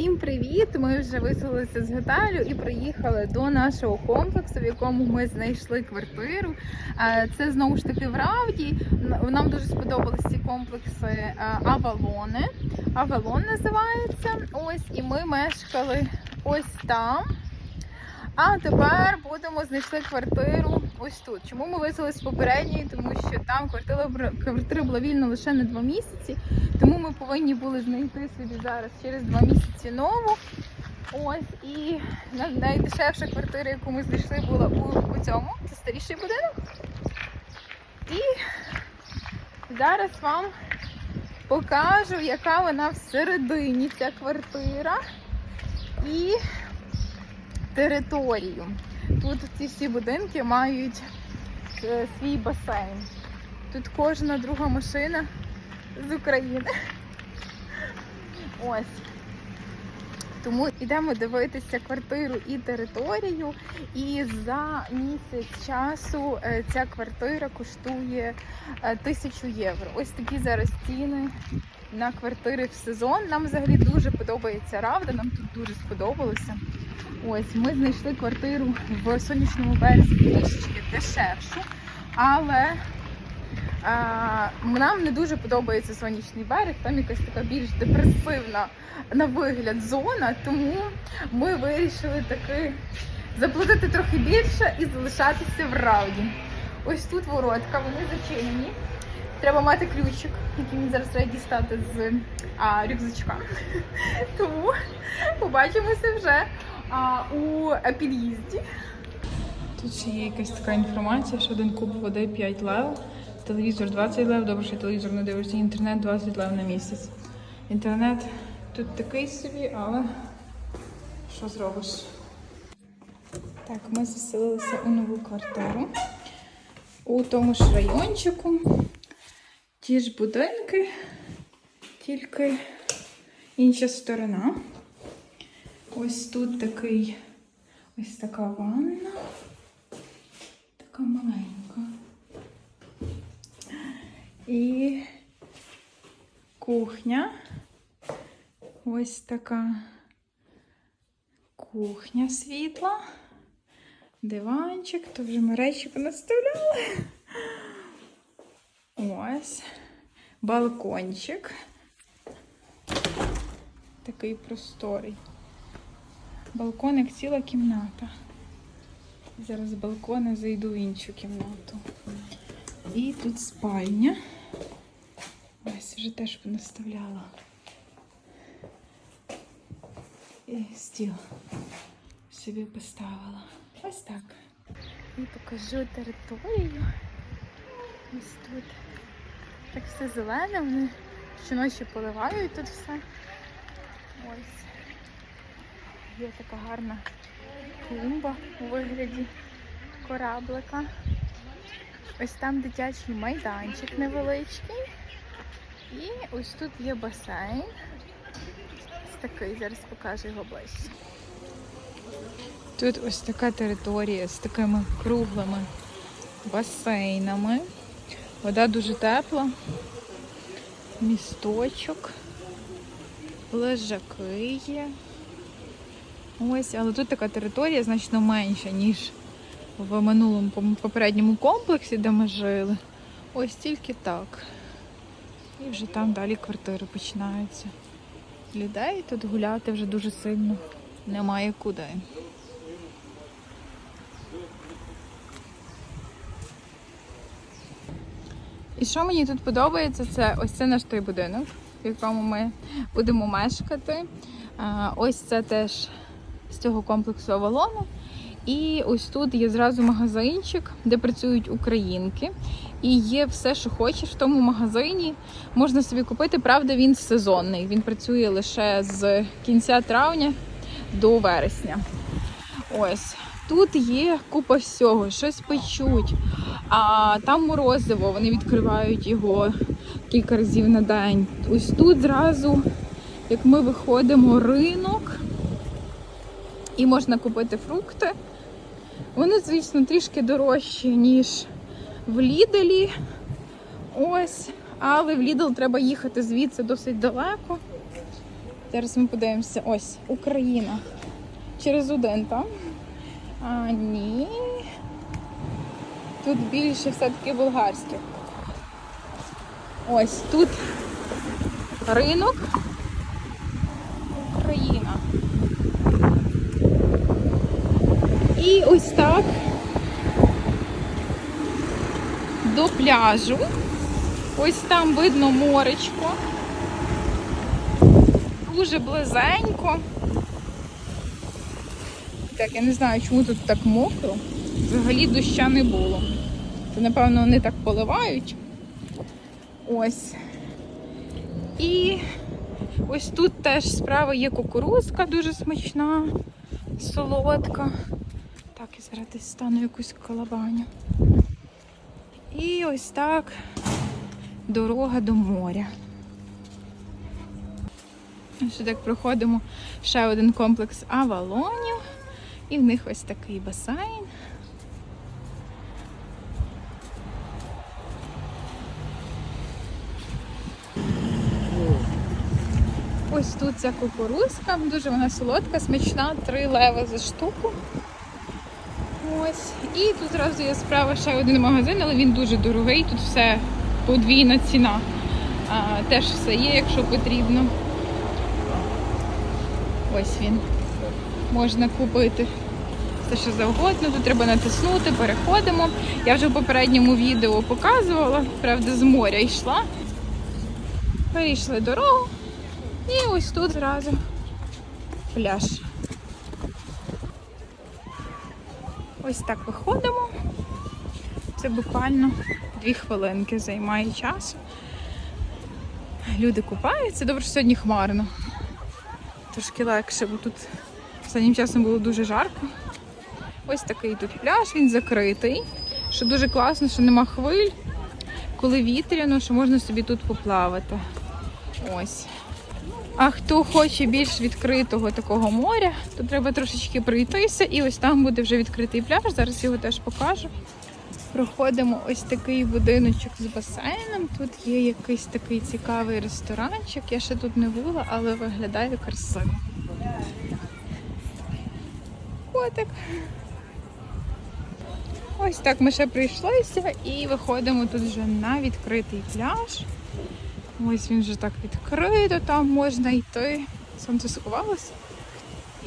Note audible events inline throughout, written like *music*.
Всім привіт! Ми вже виселилися з готелю і приїхали до нашого комплексу, в якому ми знайшли квартиру. Е, Це знову ж таки в Равді. Нам дуже сподобалися ці комплекси е, Авалони. Авалон називається. Ось і ми мешкали ось там. А тепер будемо знайшли квартиру ось тут. Чому ми виселилися з попередньої? Тому що там квартира, квартира була вільна лише на два місяці. Тому ми повинні були знайти собі зараз через два місяці нову. Ось і найдешевша квартира, яку ми знайшли, була у, у цьому. Це старіший будинок. І зараз вам покажу, яка вона всередині, ця квартира. І територію. Тут ці всі будинки мають е, свій басейн. Тут кожна друга машина з України. Ось. Тому йдемо дивитися квартиру і територію. І за місяць часу е, ця квартира коштує е, тисячу євро. Ось такі зараз ціни на квартири в сезон. Нам взагалі дуже подобається Равда, нам тут дуже сподобалося. Ось ми знайшли квартиру в сонячному березі трішечки дешевшу, але а, нам не дуже подобається сонячний берег. Там якась така більш депресивна на вигляд зона. Тому ми вирішили таки заплатити трохи більше і залишатися в Рауді. Ось тут воротка, вони зачинені. Треба мати ключик, який мені зараз треба дістати з а, рюкзачка. *laughs* Тому побачимося вже а, у під'їзді. Тут ще є якась така інформація, що один куб води 5 лев, телевізор 20 лев, добре, що телевізор не дивишся, інтернет 20 лев на місяць. Інтернет тут такий собі, але що зробиш? Так, ми заселилися у нову квартиру у тому ж райончику. Ті ж будинки, тільки інша сторона. Ось тут такий, ось така ванна. Така маленька. І кухня. Ось така кухня світла. Диванчик, то вже ми речі понаставляли. Ось. Балкончик. Такий просторий. Балкон як ціла кімната. Зараз з балкона зайду в іншу кімнату. І тут спальня. Ось вже теж понаставляла. І стіл собі поставила. Ось так. І покажу територію. Ось тут. Так все зелене, вони щоночі поливають тут все. Ось. Є така гарна клумба у вигляді кораблика. Ось там дитячий майданчик невеличкий. І ось тут є басейн. Ось такий, зараз покажу його ближче. Тут ось така територія з такими круглими басейнами. Вода дуже тепла. Місточок. Лежаки є. Ось, але тут така територія значно менша, ніж в минулому попередньому комплексі, де ми жили. Ось тільки так. І вже там далі квартири починаються. Людей тут гуляти вже дуже сильно немає куди. І що мені тут подобається, це ось це наш той будинок, в якому ми будемо мешкати. Ось це теж з цього комплексу Авалону. І ось тут є зразу магазинчик, де працюють українки. І є все, що хочеш в тому магазині. Можна собі купити. Правда, він сезонний. Він працює лише з кінця травня до вересня. Ось тут є купа всього, щось печуть. А там морозиво, вони відкривають його кілька разів на день. Ось тут зразу, як ми виходимо, ринок і можна купити фрукти. Вони, звісно, трішки дорожчі, ніж в Ліделі. Ось, але в Лідл треба їхати звідси досить далеко. Зараз ми подивимося. Ось Україна. Через один там. А ні. Тут більше все-таки болгарських. Ось тут ринок. Україна. І ось так до пляжу. Ось там видно моречко. Дуже близенько. Так, я не знаю, чому тут так мокро. Взагалі доща не було. Це, напевно, вони так поливають. Ось. І ось тут теж справа є кукурузка дуже смачна, солодка. Так, і зараз десь стану якусь колобаню. І ось так дорога до моря. Ще так проходимо ще один комплекс авалонів. І в них ось такий басейн. Ось тут ця кукурузка, дуже вона солодка, смачна, 3 лева за штуку. Ось. І тут зразу є справа ще один магазин, але він дуже дорогий, тут все подвійна ціна. А, теж все є, якщо потрібно. Ось він. Можна купити все, що завгодно. Тут треба натиснути, переходимо. Я вже в попередньому відео показувала, правда, з моря йшла. Перейшли дорогу. І ось тут зразу пляж. Ось так виходимо. Це буквально дві хвилинки займає час. Люди купаються. Добре, що сьогодні хмарно. Трошки легше, бо тут останнім часом було дуже жарко. Ось такий тут пляж, він закритий. Що дуже класно, що нема хвиль. Коли вітряно, що можна собі тут поплавати. Ось. А хто хоче більш відкритого такого моря, то треба трошечки пройтися, і ось там буде вже відкритий пляж. Зараз його теж покажу. Проходимо ось такий будиночок з басейном. Тут є якийсь такий цікавий ресторанчик. Я ще тут не була, але виглядає красиво. Котик. Ось так ми ще прийшлися і виходимо тут вже на відкритий пляж. Ось він вже так відкрито, там можна йти. Сонце сховалося.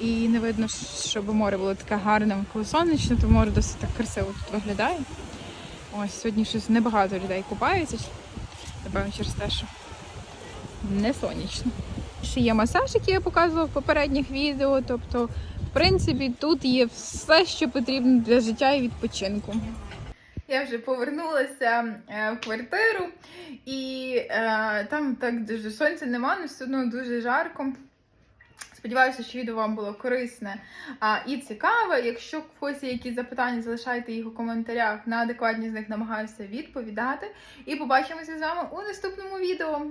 І не видно, щоб море було таке гарне, коли сонячне, то море досить так красиво тут виглядає. Ось сьогодні щось небагато людей купаються. Напевно, через те, що не сонячно. Ще є масаж, який я показувала в попередніх відео. Тобто, в принципі, тут є все, що потрібно для життя і відпочинку. Я вже повернулася е, в квартиру, і е, там так дуже сонця нема, але все одно дуже жарко. Сподіваюся, що відео вам було корисне а, і цікаве. Якщо когось є якісь запитання, залишайте їх у коментарях. На адекватні з них намагаюся відповідати. І побачимося з вами у наступному відео.